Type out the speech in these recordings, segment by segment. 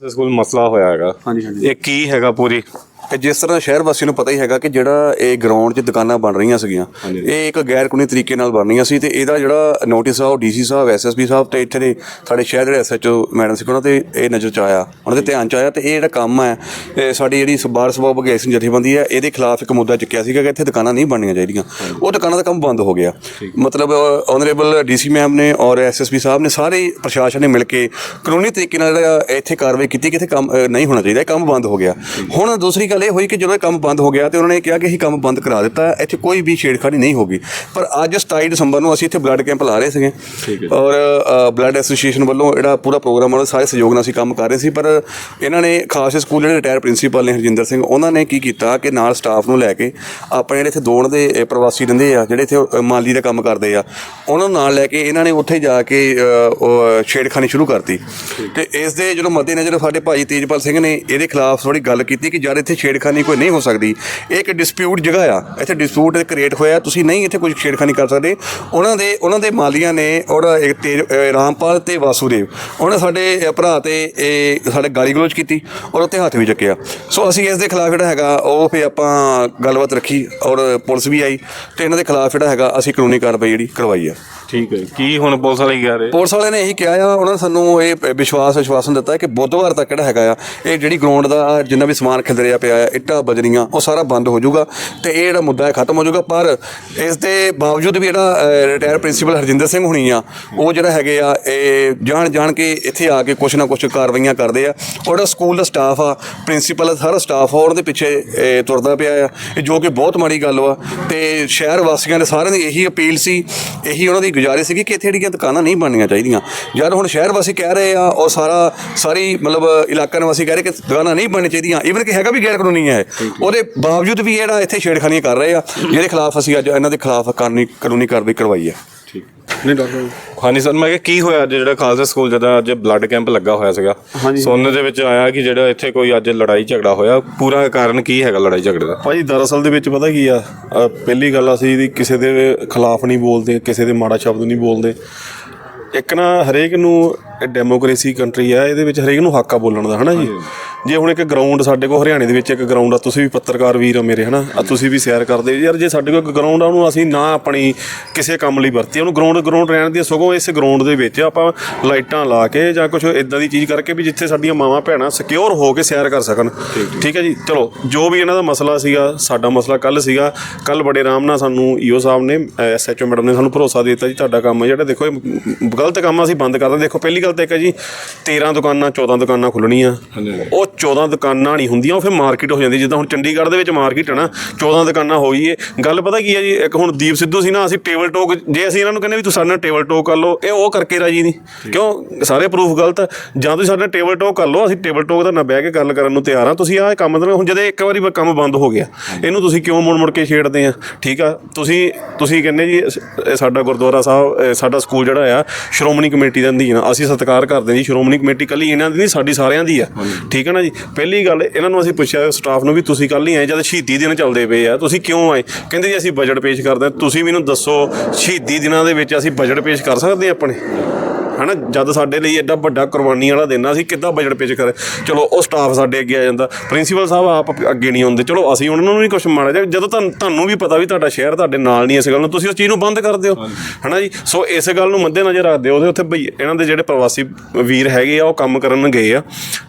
ਦੇ ਸਕੂਲ ਮਸਲਾ ਹੋਇਆ ਹੈਗਾ। ਹਾਂਜੀ ਹਾਂਜੀ। ਇਹ ਕੀ ਹੈਗਾ ਪੂਰੀ? ਤੇ ਜਿਸ ਤਰ੍ਹਾਂ ਸ਼ਹਿਰ ਵਾਸੀਆਂ ਨੂੰ ਪਤਾ ਹੀ ਹੈਗਾ ਕਿ ਜਿਹੜਾ ਇਹ ਗਰਾਊਂਡ 'ਚ ਦੁਕਾਨਾਂ ਬਣ ਰਹੀਆਂ ਸੀਗੀਆਂ। ਇਹ ਇੱਕ ਗੈਰ ਕਾਨੂੰਨੀ ਤਰੀਕੇ ਨਾਲ ਬਣ ਰਹੀਆਂ ਸੀ ਤੇ ਇਹਦਾ ਜਿਹੜਾ ਨੋਟਿਸ ਆ ਉਹ ਡੀਸੀ ਸਾਹਿਬ ਐਸਐਸਪੀ ਸਾਹਿਬ ਤੇ ਇੱਥੇ ਦੇ ਸਾਡੇ ਸ਼ਹਿਰ ਦੇ ਐਸਐਚਓ ਮੈਡਮ ਸੀ ਉਹਨਾਂ ਤੇ ਇਹ ਨਜ਼ਰ ਚ ਆਇਆ ਉਹਨਾਂ ਦੇ ਧਿਆਨ ਚ ਆਇਆ ਤੇ ਇਹ ਜਿਹੜਾ ਕੰਮ ਹੈ ਸਾਡੀ ਜਿਹੜੀ ਸਬਾਰ ਸਭਾ ਬਗੈਸਿੰਗ ਜਥੇਬੰਦੀ ਹੈ ਇਹਦੇ ਖਿਲਾਫ ਇੱਕ ਮੁੱਦਾ ਚੁੱਕਿਆ ਸੀਗਾ ਕਿ ਇੱਥੇ ਦੁਕਾਨਾਂ ਨਹੀਂ ਬਣਨੀਆਂ ਚਾਹੀਦੀਆਂ। ਉਹ ਦੁਕਾਨਾਂ ਦਾ ਕੰਮ ਬੰਦ ਹੋ ਗਿਆ। ਮਤਲਬ ਆਨਰੇਬਲ ਡੀਸੀ ਮੈਮ ਨੇ ਔਰ ਐਸਐਸਪੀ ਸਾਹਿਬ ਨੇ ਸਾਰੇ ਪ੍ਰਸ਼ਾਸਨ ਨੇ ਮਿਲ ਕੇ ਕਾਨੂੰਨੀ ਤਰੀਕੇ ਨਾਲ ਜਿਹੜਾ ਇੱਥੇ ਕਾਰਵਾਈ ਕੀਤੀ ਕਿ ਇੱਥੇ ਕੰਮ ਨਹੀਂ ਹੋਣਾ ਚਾਹੀਦਾ ਕੰਮ ਬੰਦ ਹੋ ਗਿਆ। ਹੁਣ ਦੂਸਰੀ ਗੱਲ ਇਹ ਹੋਈ ਕਿ ਜਦੋਂ ਇਹ ਕੰਮ ਬੰਦ ਹੋ ਗਿਆ ਤੇ ਉਹਨਾਂ ਨੇ ਕਿਹਾ ਕਿ ਅਸੀਂ ਕੰਮ ਬੰਦ ਕਰਾ ਦਿੱਤਾ ਇੱਥੇ ਕੋਈ ਵੀ ਛੇੜਖਾਨੀ ਨਹੀਂ ਹੋਗੀ। ਪਰ ਅੱਜ 27 ਦਸੰਬਰ ਨੂੰ ਅਸੀਂ ਇੱਥੇ ਬਲੱਡ ਕੈਂਪ ਲਾ ਰਹੇ ਸੀਗੇ। ਔਰ ਬਲੱਡ ਐਸੋਸੀਏਸ਼ਨ ਵੱਲੋਂ ਜਿਹੜਾ ਪੂਰਾ ਪ੍ਰੋਗਰਾਮ ਉਹਨਾਂ ਸਾਰੇ ਸਹਿਯੋਗ ਨਾਲ ਅਸੀਂ ਕੰਮ ਕਰ ਰਹੇ ਸੀ ਪਰ ਇਹਨਾਂ ਨੇ ਖਾਸ ਸਕੂਲ ਜਿਹੜੇ ਰਿਟਾਇਰ ਪ੍ਰਿੰਸੀਪਲ ਨੇ ਹਰਜਿੰਦਰ ਸਿੰਘ ਉਹਨਾਂ ਨੇ ਕੀ ਕੀਤਾ ਕਿ ਨਾਲ ਸਟਾਫ ਨੂੰ ਲੈ ਕੇ ਆਪਣੇ ਜਿਹੜੇ ਇੱਥੇ ਦੋਣ ਦੇ ਪ੍ਰਵਾਸੀ ਰਹਿੰਦੇ ਆ ਜਿਹੜੇ ਇੱਥੇ ਮਾਲੀ ਦਾ ਕੰਮ ਕਰਦੇ ਆ ਉਹਨਾਂ ਨੂੰ ਨਾਲ ਲੈ ਕੇ ਇਹਨਾਂ ਨੇ ਉੱਥੇ ਜਾ ਕੇ ਛੇੜਖਾਨੀ ਸ਼ੁਰੂ ਕਰਤੀ। ਤੇ ਇਸ ਦੇ ਜਦੋਂ ਮੱਦੇਨਜ਼ਰ ਸਾਡੇ ਭਾਈ ਤੇਜਪਾਲ ਸਿੰਘ ਨੇ ਇਹਦੇ ਖਿਲਾਫ ਥੋੜੀ ਗੱਲ ਕੀਤੀ ਕਿ ਜਦ ਇੱਥੇ ਛੇੜਖਾਨੀ ਕੋਈ ਨਹੀਂ ਹੋ ਸਕਦੀ। ਇਹ ਇੱਕ ਡਿਸਪਿਊਟ ਜਗ੍ਹਾ ਆ। ਇੱਥੇ ਡਿਸਪਿਊਟ ਕ੍ਰੀਏਟ ਹੋਇਆ। ਤੁਸੀਂ ਨਹੀਂ ਇੱਥੇ ਕੁਝ ਛੇੜਖਾਨੀ ਕਰ ਸਕਦੇ। ਉਹਨਾਂ ਦੇ ਉਹਨਾਂ ਦੇ ਮਾਲੀਆਂ ਨੇ ਔਰ ਇੱਕ ਤੇਜ ਰਾਮਪਾਲ ਤੇ ਵਾਸੂਦੇਵ, ਉਹਨੇ ਸਾਡੇ ਭਰਾ ਤੇ, ਇਹ ਸਾਡੇ ਗਾਲੀ ਗਲੋਚ ਕੀਤੀ ਔਰ ਉੱਤੇ ਹੱਥ ਵੀ ਚੱਕਿਆ। ਸੋ ਅਸੀਂ ਇਸ ਦੇ ਖਿਲਾਫ ਜਿਹੜਾ ਹੈਗਾ, ਉਹ ਫੇ ਆਪਾਂ ਗੱਲਬਾਤ ਰੱਖੀ ਔਰ ਪੁਲਿਸ ਵੀ ਆਈ ਤੇ ਇਹਨਾਂ ਦੇ ਖਿਲਾਫ ਜਿਹੜਾ ਹੈਗਾ, ਅਸੀਂ ਕਾਨੂੰਨੀ ਕਾਰਵਾਈ ਜਿਹੜੀ ਕਰਵਾਈ ਆ। ਠੀਕ ਹੈ। ਕੀ ਹੁਣ ਪੁਲਿਸ ਵਾਲੇ ਕੀ ਕਹਿ ਰਹੇ? ਪੁਲਿਸ ਵਾਲਿਆਂ ਨੇ ਇਹੀ ਕਿਹਾ ਆ, ਉਹਨਾਂ ਨੇ ਸਾਨੂੰ ਇਹ ਵਿਸ਼ਵਾਸ ਵਿਸ਼ਵਾਸਨ ਦਿੱਤਾ ਕਿ ਬੁੱਧਵਾਰ ਤੱਕ ਜਿਹੜਾ ਹੈਗਾ ਆ। ਇਹ ਜਿਹੜੀ ਗਰਾਊਂਡ ਦਾ ਜਿੰਨਾ ਵੀ ਸਮਾਨ ਖਿਲਰਿਆ ਪਿਆ ਆ, ਇੱਟਾਂ ਬਜਰੀਆਂ, ਉਹ ਸਾਰਾ ਬੰਦ ਹੋ ਜਾਊਗਾ ਤੇ ਇਹ ਜਿਹੜਾ ਮੁੱਦਾ ਹੈ ਖਤਮ ਹੋ ਜਾਊਗਾ। ਪਰ ਇਸ ਦੇ ਬਾਵਜੂਦ ਵੀ ਜਿਹੜਾ ਰਿਟਾਇਰ ਪ੍ਰਿੰਸੀਪਲ ਹਰਜਿੰਦਰ ਸਿੰਘ ਹੁਣੀ ਆ, ਉਹ ਜਿਹੜਾ ਹੈਗੇ ਆ, ਇਹ ਜਾਣ ਜਾਣ ਕੇ ਇੱਥੇ ਆ ਕੇ ਕੁਛ ਨਾ ਕੁਛ ਕਾਰਵਾਈਆਂ ਕਰਦੇ ਆ। ਔਰ ਜਿਹੜਾ ਸਕੂਲ ਦਾ ਸਟਾਫ ਆ ਪ੍ਰਿੰਸੀਪਲ ਸਾਰਾ ਸਟਾਫ ਆ ਉਹਨਾਂ ਦੇ ਪਿੱਛੇ ਤੁਰਦਾ ਪਿਆ ਆ। ਜੋ ਕਿ ਬਹੁਤ ਮਾੜੀ ਗੱਲ ਵਾ ਤੇ ਸ਼ਹਿਰ ਵਾਸੀਆਂ ਦੇ ਸਾਰਿਆਂ ਦੀ ਇਹੀ ਅਪੀਲ ਸੀ, ਇਹੀ ਉਹਨਾਂ ਦੀ ਗੁਜ਼ਾਰਿਸ਼ ਸੀਗੀ ਕਿ ਇੱਥੇ ਜਿਹੜੀਆਂ ਦੁਕਾਨਾਂ ਨਹੀਂ ਬਣਨੀਆਂ ਚਾਹੀਦੀਆਂ। ਜਦ ਹੁਣ ਸ਼ਹਿਰ ਵਾਸੀ ਕਹਿ ਰਹੇ ਆ ਉਹ ਸਾਰਾ ਸਾਰੀ ਮਤਲਬ ਇਲਾਕਾ ਨਿਵਾਸੀ ਕਹਿ ਰਹੇ ਕਿ ਦੁਕਾਨਾਂ ਨਹੀਂ ਬਣਨੀਆਂ ਚਾਹੀਦੀਆਂ। ਈਵਨ ਕਿ ਹੈਗਾ ਵੀ ਗੈਰ ਕਾਨੂੰਨੀ ਹੈ। ਉਹਦੇ ਬਾਵਜੂਦ ਵੀ ਜਿਹੜਾ ਇੱਥੇ ਛੇੜਖਾਨੀਆਂ ਕਰ ਰਹੇ ਆ ਜਿਹਦੇ ਖਿਲਾਫ ਅਸੀਂ ਅੱਜ ਇਹਨਾਂ ਦੇ ਖਿਲਾਫ ਕਾਨੂੰਨੀ ਕਾਨੂੰਨੀ ਕਾਰਵਾਈ ਕਰਵਾਈ ਹੈ। ਨਹੀਂ ਡਾਕਟਰ ਹਾਂਜੀ ਸਰ ਮੈਂ ਕਿਹਾ ਕੀ ਹੋਇਆ ਅੱਜ ਜਿਹੜਾ ਖਾਲਸਾ ਸਕੂਲ ਜਿਹਦਾ ਅੱਜ ਬਲੱਡ ਕੈਂਪ ਲੱਗਾ ਹੋਇਆ ਸੀਗਾ? ਸੁਣਨ ਦੇ ਵਿੱਚ ਆਇਆ ਕਿ ਜਿਹੜਾ ਇੱਥੇ ਕੋਈ ਅੱਜ ਲੜਾਈ ਝਗੜਾ ਹੋਇਆ ਪੂਰਾ ਕਾਰਨ ਕੀ ਹੈਗਾ ਲੜਾਈ ਝਗੜੇ ਦਾ? ਭਾਜੀ ਦਰਅਸਲ ਦੇ ਵਿੱਚ ਪਤਾ ਕੀ ਆ ਅਹ ਪਹਿਲੀ ਗੱਲ ਅਸੀਂ ਇਹਦੀ ਕਿਸੇ ਦੇ ਖਿਲਾਫ ਨਹੀਂ ਬੋਲਦੇ ਕਿਸੇ ਦੇ ਮਾੜਾ ਸ਼ਬਦ ਨਹੀਂ ਬੋਲਦੇ। ਇੱਕ ਨਾ ਹਰੇਕ ਨੂੰ ਡੈਮੋਕ੍ਰੇਸੀ ਕੰਟਰੀ ਆ ਇਹਦੇ ਵਿੱਚ ਹਰੇਕ ਨੂੰ ਹੱਕ ਆ ਬੋਲਣ ਦਾ ਹਨਾ ਜੀ? ਜੇ ਹੁਣ ਇੱਕ ਗਰਾਊਂਡ ਸਾਡੇ ਕੋਲ ਹਰਿਆਣੇ ਦੇ ਵਿੱਚ ਇੱਕ ਗਰਾਊਂਡ ਆ ਤੁਸੀਂ ਵੀ ਪੱਤਰਕਾਰ ਵੀਰ ਆ ਮੇਰੇ ਹਨਾ? ਆ ਤੁਸੀਂ ਵੀ ਸੈਰ ਕਰਦੇ। ਹੋ। ਯਾਰ ਜੇ ਸਾਡੇ ਕੋਲ ਇੱਕ ਗਰਾਊਂਡ ਆ ਉਹਨੂੰ ਅਸੀਂ ਨਾ ਆਪਣੀ ਕਿਸੇ ਕੰਮ ਲਈ ਵਰਤੀ ਉਹਨੂੰ ਗਰਾਊਂਡ ਗਰਾਊਂਡ ਰਹਿਣ ਦੀ ਸਗੋਂ ਇਸ ਗਰਾਊਂਡ ਦੇ ਵਿੱਚ ਆਪਾਂ ਲਾਈਟਾਂ ਲਾ ਕੇ ਜਾਂ ਕੁਝ ਇਦਾਂ ਦੀ ਚੀਜ਼ ਕਰਕੇ ਵੀ ਜਿੱਥੇ ਸਾਡੀਆਂ ਮਾਵਾਂ ਭੈਣਾਂ ਸਿਕਿਉਰ ਹੋ ਕੇ ਸੈਰ ਕਰ ਸਕਣ। ਠੀਕ ਹੈ ਜੀ? ਚਲੋ ਜੋ ਵੀ ਇਹਨਾਂ ਦਾ ਮਸਲਾ ਸੀਗਾ ਸਾਡਾ ਮਸਲਾ ਕੱਲ ਸੀਗਾ। ਕੱਲ ਬੜੇ ਆਰਾਮ ਨਾਲ ਸਾਨੂੰ ਈਓ ਸਾਹਿਬ ਨੇ ਐਸਐਚਓ ਮੈਡਮ ਨੇ ਸਾਨੂੰ ਭਰੋਸਾ ਦੇ ਦਿੱਤਾ ਜੀ ਤੁਹਾਡਾ ਕੰਮ ਹੈ ਜਿਹੜਾ ਦੇਖੋ ਗਲਤ ਕੰਮ ਅਸੀਂ ਬੰਦ ਕਰ ਦਿੰਦੇ। ਦੇਖੋ ਪਹਿਲੀ ਗੱਲ ਤਾਂ ਇੱਕ ਹੈ ਜੀ 13 ਦੁਕਾਨਾਂ 14 ਦੁਕਾਨਾਂ ਖੁੱਲਣੀਆਂ ਉਹ 14 ਦੁਕਾਨਾਂ ਨਹੀਂ ਹੁੰਦੀਆਂ ਉਹ ਫਿਰ ਮਾਰਕੀਟ ਹੋ ਜਾਂਦੀ। ਜਿੱਦਾਂ ਹੁਣ ਚੰਡੀਗੜ੍ਹ ਦੇ ਵਿੱਚ ਮਾਰਕੀਟ ਹੈ ਨਾ 14 ਦੁਕਾਨਾਂ ਹੋਈ ਏ ਗੱਲ ਪਤਾ ਕੀ ਹੈ ਜੀ ਇੱਕ ਹੁਣ ਦੀਪ ਸਿੱਧੂ ਸੀ ਨਾ ਅਸੀਂ ਟੇਬਲ ਟੋਕ ਜੇ ਅਸੀਂ ਇਹਨਾਂ ਨੂੰ ਕਹਿੰਦੇ ਵੀ ਤੁਸੀਂ ਸਾਡੇ ਨਾਲ ਟੇਬਲ ਟੋਕ ਕਰ ਲਓ ਇਹ ਉਹ ਕਰਕੇ ਰਾਜੀ ਨਹੀਂ। ਕਿਉਂ? ਸਾਰੇ ਪ੍ਰੂਫ ਗਲਤ ਜਾਂ ਤੁਸੀਂ ਸਾਡੇ ਨਾਲ ਟੇਬਲ ਟੋਕ ਕਰ ਲਓ ਅਸੀਂ ਟੇਬਲ ਟੋਕ ਦਾ ਨਾ ਬਹਿ ਕੇ ਗੱਲ ਕਰਨ ਨੂੰ ਤਿਆਰ ਹਾਂ ਤੁਸੀਂ ਆਹ ਕੰਮ ਦਾ ਹੁਣ ਜਦੋਂ ਇੱਕ ਵਾਰੀ ਕੰਮ ਬੰਦ ਹੋ ਗਿਆ ਇਹਨੂੰ ਤੁਸੀਂ ਕਿਉਂ ਮੁੜ ਮੁੜ ਕੇ ਛੇੜਦੇ ਆ? ਠੀਕ ਆ? ਤੁਸੀਂ ਤੁਸੀਂ ਕਹਿੰਦੇ ਜੀ ਸਾਡਾ ਗੁਰਦੁਆਰਾ ਸਾਹਿਬ ਸਾਡਾ ਸਕੂਲ ਜਿਹੜਾ ਆ ਸ਼੍ਰੋਮਣੀ ਕਮੇਟੀ ਦਾ ਅਧੀਨ ਆ। ਅਸੀਂ ਸਤਿਕਾਰ ਕਰਦੇ ਹਾਂ ਜੀ ਸ਼੍ਰੋਮਣੀ ਕਮੇਟੀ ਕੱਲੀ ਇਹਨਾਂ ਦੀ ਨਹੀਂ ਸਾਡੀ ਸਾਰਿਆਂ ਦੀ ਆ। ਠੀਕ ਹੈ ਨਾ ਜੀ। ਪਹਿਲੀ ਗੱਲ, ਇਹਨਾਂ ਨੂੰ ਅਸੀਂ ਪੁੱਛਿਆ ਸਟਾਫ ਨੂੰ ਵੀ ਤੁਸੀਂ ਕੱਲ ਨਹੀਂ ਆਏ, ਜਦ ਸ਼ਹੀਦੀ ਦਿਨ ਚੱਲਦੇ ਪਏ ਆ, ਤੁਸੀਂ ਕਿਉਂ ਆਏ? ਕਹਿੰਦੇ ਜੀ ਅਸੀਂ ਬਜਟ ਪੇਸ਼ ਕਰਦੇ ਹਾਂ, ਤੁਸੀਂ ਮੈਨੂੰ ਦੱਸੋ, ਸ਼ਹੀਦੀ ਦਿਨਾਂ ਦੇ ਵਿੱਚ ਅਸੀਂ ਬਜਟ ਪੇਸ਼ ਕਰ ਸਕਦੇ ਹਾਂ ਆਪਣੇ? ਹਨਾ ਜਦ ਸਾਡੇ ਲਈ ਐਡਾ ਵੱਡਾ ਕੁਰਬਾਨੀ ਵਾਲਾ ਦਿਨ ਆ ਅਸੀਂ ਕਿੱਦਾਂ ਬਜਟ ਪੇਸ਼ ਕਰੇ? ਚਲੋ ਉਹ ਸਟਾਫ ਸਾਡੇ ਅੱਗੇ ਆ ਜਾਂਦਾ। ਪ੍ਰਿੰਸੀਪਲ ਸਾਹਿਬ ਆਪ ਅੱਗੇ ਨਹੀਂ ਆਉਂਦੇ ਚਲੋ ਅਸੀਂ ਉਹਨਾਂ ਨੂੰ ਵੀ ਕੁਝ ਮਾੜਾ ਜਿਹਾ ਜਦੋਂ ਤੁਹਾਨੂੰ ਤੁਹਾਨੂੰ ਵੀ ਪਤਾ ਵੀ ਤੁਹਾਡਾ ਸ਼ਹਿਰ ਤੁਹਾਡੇ ਨਾਲ ਨਹੀਂ ਇਸ ਗੱਲ ਨੂੰ ਤੁਸੀਂ ਉਸ ਚੀਜ਼ ਨੂੰ ਬੰਦ ਕਰ ਦਿਓ। ਹਨਾ ਜੀ? ਸੋ ਇਸ ਗੱਲ ਨੂੰ ਮੱਦੇ ਨਜ਼ਰ ਰੱਖਦੇ ਉਹਦੇ ਉੱਥੇ ਬਈ ਇਹਨਾਂ ਦੇ ਜਿਹੜੇ ਪ੍ਰਵਾਸੀ ਵੀਰ ਹੈਗੇ ਆ ਉਹ ਕੰਮ ਕਰਨ ਗਏ ਆ।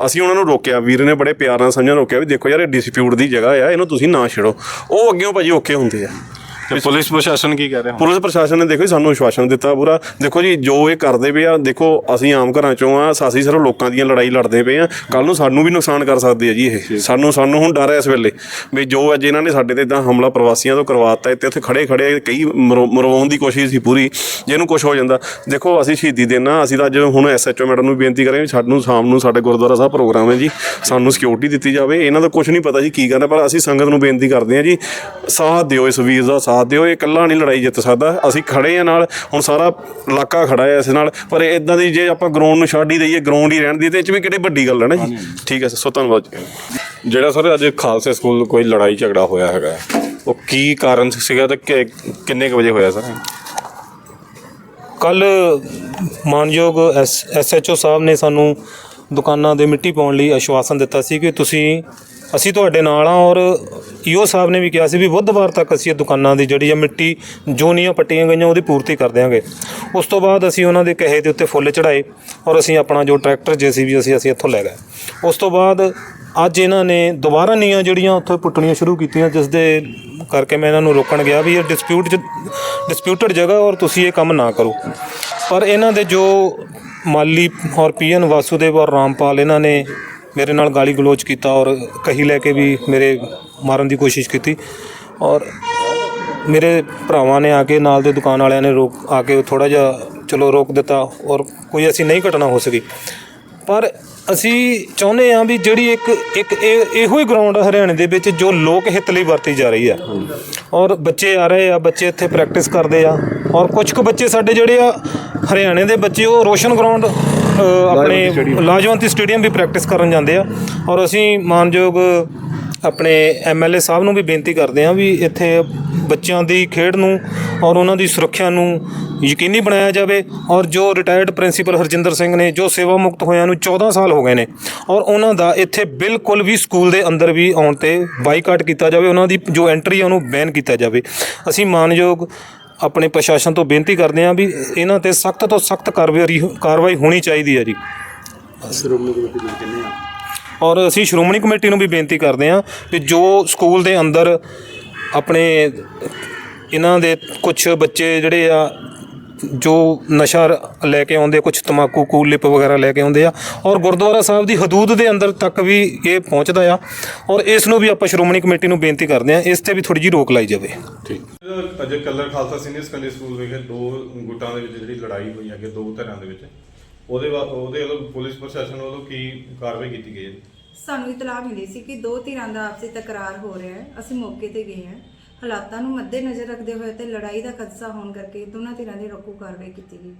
ਅਸੀਂ ਉਹਨਾਂ ਨੂੰ ਰੋਕਿਆ। ਵੀਰ ਨੇ ਬੜੇ ਪਿਆਰ ਨਾਲ ਸਮਝਾਂ ਰੋਕਿਆ ਵੀ ਦੇਖੋ ਯਾਰ ਇਹ ਡਿਸਪਿਊਟ ਦੀ ਜਗ੍ਹਾ ਆ ਇਹਨੂੰ ਤੁਸੀਂ ਨਾ ਛੇੜੋ। ਉਹ ਅੱਗੇੋਂ ਭਾਜੀ ਓਕੇ ਹੁੰਦੇ ਆ। ਤੇ ਪੁਲਿਸ ਪ੍ਰਸ਼ਾਸਨ ਕੀ ਕਹਿ ਰਿਹਾ ਹੁਣ? ਪੁਲਿਸ ਪ੍ਰਸ਼ਾਸਨ ਨੇ ਦੇਖੋ ਜੀ ਸਾਨੂੰ ਵਿਸ਼ਵਾਸਨ ਦਿੱਤਾ ਪੂਰਾ। ਦੇਖੋ ਜੀ ਜੋ ਇਹ ਕਰਦੇ ਪਏ ਆ ਦੇਖੋ ਅਸੀਂ ਆਮ ਘਰਾਂ ਚੋਂ ਆ ਅਸੀਂ ਸਿਰਫ ਲੋਕਾਂ ਦੀਆਂ ਲੜਾਈ ਲੜਦੇ ਪਏ ਆ। ਕੱਲ ਨੂੰ ਸਾਨੂੰ ਵੀ ਨੁਕਸਾਨ ਕਰ ਸਕਦੇ ਆ ਜੀ ਇਹ। ਸਾਨੂੰ ਸਾਨੂੰ ਹੁਣ ਡਰ ਹੈ ਇਸ ਵੇਲੇ ਵੀ ਜੋ ਅੱਜ ਇਹਨਾਂ ਨੇ ਸਾਡੇ ਤੇ ਇਦਾਂ ਹਮਲਾ ਪ੍ਰਵਾਸੀਆਂ ਤੋਂ ਕਰਵਾਤਾ ਤੇ ਉੱਥੇ ਖੜੇ ਖੜੇ ਕਈ ਮਰੋ- ਮਰਵਾਉਣ ਦੀ ਕੋਸ਼ਿਸ਼ ਸੀ ਪੂਰੀ ਜੇ ਇਹਨੂੰ ਕੁਝ ਹੋ ਜਾਂਦਾ। ਦੇਖੋ ਅਸੀਂ ਸ਼ਹੀਦੀ ਦੇਣਾ ਅਸੀਂ ਤਾਂ ਅੱਜ ਹੁਣ ਐਸਐਚਓ ਮੈਡਮ ਨੂੰ ਬੇਨਤੀ ਕਰਾਂਗੇ ਸਾਨੂੰ ਸ਼ਾਮ ਨੂੰ ਸਾਡੇ ਗੁਰਦੁਆਰਾ ਸਾਹਿਬ ਪ੍ਰੋਗਰਾਮ ਹੈ ਜੀ ਸਾਨੂੰ ਸਿਕਿਉਰਿਟੀ ਦਿੱਤੀ ਜਾਵੇ। ਇਹਨਾਂ ਦਾ ਕੁਝ ਨਹੀਂ ਪਤਾ ਜੀ ਕੀ ਕਰਨਾ ਪਰ ਅਸੀਂ ਸੰਗਤ ਨੂੰ ਬੇਨਤੀ ਕਰਦੇ ਹਾਂ ਜੀ ਸਾਥ ਦਿਓ ਇਸ ਵੀਰ ਦਾ ਸਾਥ ਦਿਓ ਇਹ ਇਕੱਲਾ ਨਹੀਂ ਲੜਾਈ ਜਿੱਤ ਸਕਦਾ। ਅਸੀਂ ਖੜੇ ਆ ਨਾਲ ਹੁਣ ਸਾਰਾ ਇਲਾਕਾ ਖੜਾ ਹੈ ਇਸ ਨਾਲ। ਪਰ ਇਦਾਂ ਦੀ ਜੇ ਆਪਾਂ ਗਰਾਊਂਡ ਨੂੰ ਛੱਡ ਹੀ ਦਈਏ ਗਰਾਊਂਡ ਹੀ ਰਹਿਣ ਦੀ ਤੇ ਇਹ ਚ ਵੀ ਕਿਹੜੀ ਵੱਡੀ ਗੱਲ ਹੈ ਨਾ ਜੀ? ਠੀਕ ਹੈ ਸੋ ਧੰਨਵਾਦ ਜੀ। ਜਿਹੜਾ ਸਰ ਅੱਜ ਖਾਲਸਾ ਸਕੂਲ ਕੋਈ ਲੜਾਈ ਝਗੜਾ ਹੋਇਆ ਹੈਗਾ ਉਹ ਕੀ ਕਾਰਨ ਸੀਗਾ ਤੇ ਕਿੰਨੇ ਕੁ ਵਜੇ ਹੋਇਆ ਸਰ? ਕੱਲ ਮਾਨਯੋਗ ਐਸਐਚਓ ਸਾਹਿਬ ਨੇ ਸਾਨੂੰ ਦੁਕਾਨਾਂ ਦੇ ਮਿੱਟੀ ਪਾਉਣ ਲਈ ਆਸ਼ਵਾਸਨ ਦਿੱਤਾ ਸੀ ਕਿ ਤੁਸੀਂ ਅਸੀਂ ਤੁਹਾਡੇ ਨਾਲ ਆ ਔਰ ਈਓ ਸਾਹਿਬ ਨੇ ਵੀ ਕਿਹਾ ਸੀ ਵੀ ਬੁੱਧਵਾਰ ਤੱਕ ਅਸੀਂ ਇਹ ਦੁਕਾਨਾਂ ਦੀ ਜਿਹੜੀ ਆ ਮਿੱਟੀ ਜੋ ਨੀਆਂ ਪੱਟੀਆਂ ਗਈਆਂ ਉਹਦੀ ਪੂਰਤੀ ਕਰ ਦਿਆਂਗੇ। ਉਸ ਤੋਂ ਬਾਅਦ ਅਸੀਂ ਉਹਨਾਂ ਦੇ ਕਹੇ ਦੇ ਉੱਤੇ ਫੁੱਲ ਚੜਾਏ ਔਰ ਅਸੀਂ ਆਪਣਾ ਜੋ ਟਰੈਕਟਰ ਜੀਸੀਬੀ ਅਸੀਂ ਅਸੀਂ ਇੱਥੋਂ ਲੈ ਗਏ। ਉਸ ਤੋਂ ਬਾਅਦ ਅੱਜ ਇਹਨਾਂ ਨੇ ਦੁਬਾਰਾ ਨੀਆਂ ਜਿਹੜੀਆਂ ਉੱਥੇ ਪੁੱਟਣੀਆਂ ਸ਼ੁਰੂ ਕੀਤੀਆਂ, ਜਿਸ ਦੇ ਕਰਕੇ ਮੈਂ ਇਹਨਾਂ ਨੂੰ ਰੋਕਣ ਗਿਆ ਵੀ ਇਹ ਡਿਸਪਿਊਟ ਡਿਸਪਿਊਟਡ ਜਗ੍ਹਾ ਔਰ ਤੁਸੀਂ ਇਹ ਕੰਮ ਨਾ ਕਰੋ। ਪਰ ਇਹਨਾਂ ਦੇ ਜੋ ਮਾਲੀ ਔਰ ਪੀਐਨ ਵਾਸੂਦੇਵ ਔਰ ਰਾਮਪਾਲ ਇਹਨਾਂ ਨੇ ਮੇਰੇ ਨਾਲ ਗਾਲੀ ਗਲੋਚ ਕੀਤਾ ਔਰ ਕਹੀ ਲੈ ਕੇ ਵੀ ਮੇਰੇ ਮਾਰਨ ਦੀ ਕੋਸ਼ਿਸ਼ ਕੀਤੀ ਔਰ ਮੇਰੇ ਭਰਾਵਾਂ ਨੇ ਆ ਕੇ ਨਾਲ ਦੇ ਦੁਕਾਨ ਵਾਲਿਆਂ ਨੇ ਰੋਕ ਆ ਕੇ ਥੋੜਾ ਜਿਹਾ ਚਲੋ ਰੋਕ ਦਿੱਤਾ ਔਰ ਕੋਈ ਅਸੀਂ ਨਹੀਂ ਘਟਨਾ ਹੋ ਸਕੀ। ਪਰ ਅਸੀਂ ਚਾਹੁੰਦੇ ਹਾਂ ਵੀ ਜਿਹੜੀ ਇੱਕ ਇੱਕ ਇਹ, ਇਹੋ ਹੀ ਗਰਾਊਂਡ ਹਰਿਆਣੇ ਦੇ ਵਿੱਚ ਜੋ ਲੋਕ ਹਿੱਤ ਲਈ ਵਰਤੀ ਜਾ ਰਹੀ ਆ। ਔਰ ਬੱਚੇ ਆ ਰਹੇ ਆ, ਬੱਚੇ ਇੱਥੇ ਪ੍ਰੈਕਟਿਸ ਕਰਦੇ ਆ ਔਰ ਕੁਝ ਕੁ ਬੱਚੇ ਸਾਡੇ ਜਿਹੜੇ ਆ ਹਰਿਆਣੇ ਦੇ ਬੱਚੇ ਉਹ ਰੋਸ਼ਨ ਗਰਾਊਂਡ ਆਪਣੇ ਲਾਜਵੰਤੀ ਸਟੇਡੀਅਮ ਵੀ ਪ੍ਰੈਕਟਿਸ ਕਰਨ ਜਾਂਦੇ ਆ। ਔਰ ਅਸੀਂ ਮਾਨਯੋਗ ਆਪਣੇ ਐਮਐਲਏ ਸਾਹਿਬ ਨੂੰ ਵੀ ਬੇਨਤੀ ਕਰਦੇ ਹਾਂ ਵੀ ਇੱਥੇ ਬੱਚਿਆਂ ਦੀ ਖੇਡ ਨੂੰ ਔਰ ਉਹਨਾਂ ਦੀ ਸੁਰੱਖਿਆ ਨੂੰ ਯਕੀਨੀ ਬਣਾਇਆ ਜਾਵੇ। ਔਰ ਜੋ ਰਿਟਾਇਰਡ ਪ੍ਰਿੰਸੀਪਲ ਹਰਜਿੰਦਰ ਸਿੰਘ ਨੇ ਜੋ ਸੇਵਾ ਮੁਕਤ ਹੋਇਆਂ ਨੂੰ 14 ਸਾਲ ਹੋ ਗਏ ਨੇ ਔਰ ਉਹਨਾਂ ਦਾ ਇੱਥੇ ਬਿਲਕੁਲ ਵੀ ਸਕੂਲ ਦੇ ਅੰਦਰ ਵੀ ਆਉਣ ਤੇ ਬਾਈਕਾਟ ਕੀਤਾ ਜਾਵੇ। ਉਹਨਾਂ ਦੀ ਜੋ ਐਂਟਰੀ ਆ ਉਹਨੂੰ ਬੈਨ ਕੀਤਾ ਜਾਵੇ। ਅਸੀਂ ਮਾਨਯੋਗ ਆਪਣੇ ਪ੍ਰਸ਼ਾਸਨ ਤੋਂ ਬੇਨਤੀ ਕਰਦੇ ਹਾਂ ਵੀ ਇਹਨਾਂ ਤੇ ਸਖਤ ਤੋਂ ਸਖਤ ਕਾਰਵਾਈ ਕਾਰਵਾਈ ਹੋਣੀ ਚਾਹੀਦੀ ਹੈ ਜੀ। ਔਰ ਅਸੀਂ ਸ਼੍ਰੋਮਣੀ ਕਮੇਟੀ ਨੂੰ ਵੀ ਬੇਨਤੀ ਕਰਦੇ ਹਾਂ ਕਿ ਜੋ ਸਕੂਲ ਦੇ ਅੰਦਰ ਆਪਣੇ ਇਹਨਾਂ ਦੇ ਕੁਝ ਬੱਚੇ ਜਿਹੜੇ ਆ ਜੋ ਨਸ਼ਾ ਲੈ ਕੇ ਆਉਂਦੇ ਕੁਝ ਤਮਾਕੂ ਕੂਲ ਲਿਪ ਵਗੈਰਾ ਲੈ ਕੇ ਆਉਂਦੇ ਆ ਔਰ ਗੁਰਦੁਆਰਾ ਸਾਹਿਬ ਦੀ ਹਦੂਦ ਦੇ ਅੰਦਰ ਤੱਕ ਵੀ ਇਹ ਪਹੁੰਚਦਾ ਆ ਔਰ ਇਸ ਨੂੰ ਵੀ ਆਪਾਂ ਸ਼੍ਰੋਮਣੀ ਕਮੇਟੀ ਨੂੰ ਬੇਨਤੀ ਕਰਦੇ ਹਾਂ ਇਸ ਤੇ ਵੀ ਥੋੜੀ ਜਿਹੀ ਰੋਕ ਲਾਈ ਜਾਵੇ। ਅਜੇ Kallar Khalsa senior secondary school ਵਿਖੇ ਦੋ ਗੁੱਟਾਂ ਦੇ ਵਿੱਚ ਜਿਹੜੀ ਲੜਾਈ ਹੋਈ ਅੱਗੇ ਦੋ ਧਿਰਾਂ ਦੇ ਵਿੱਚ ਉਹਦੇ ਵਾ- ਉਹਦੇ ਵੱਲੋਂ ਪੁਲਿਸ ਪ੍ਰਸ਼ਾਸਨ ਵੱਲੋਂ ਕੀ ਕਾਰਵਾਈ ਕੀਤੀ ਗਈ ਹੈ? ਸਾਨੂੰ ਇਤਲਾਹ ਮਿਲੀ ਸੀ ਕਿ ਦੋ ਧਿਰਾਂ ਦਾ ਆਪਸੀ ਤਕਰਾਰ ਹੋ ਰਿਹਾ ਹੈ ਅਸੀਂ ਮੌਕੇ ਤੇ ਗਏ ਹਾਂ। ਹਾਲਾਤਾਂ ਨੂੰ ਮੱਦੇਨਜ਼ਰ ਰੱਖਦੇ ਹੋਏ ਤੇ ਲੜਾਈ ਦਾ ਖਦਸ਼ਾ ਹੋਣ ਕਰਕੇ ਦੋਨਾਂ ਧਿਰਾਂ ਦੀ ਰੋਕੂ ਕਾਰਵਾਈ ਕੀਤੀ ਗਈ।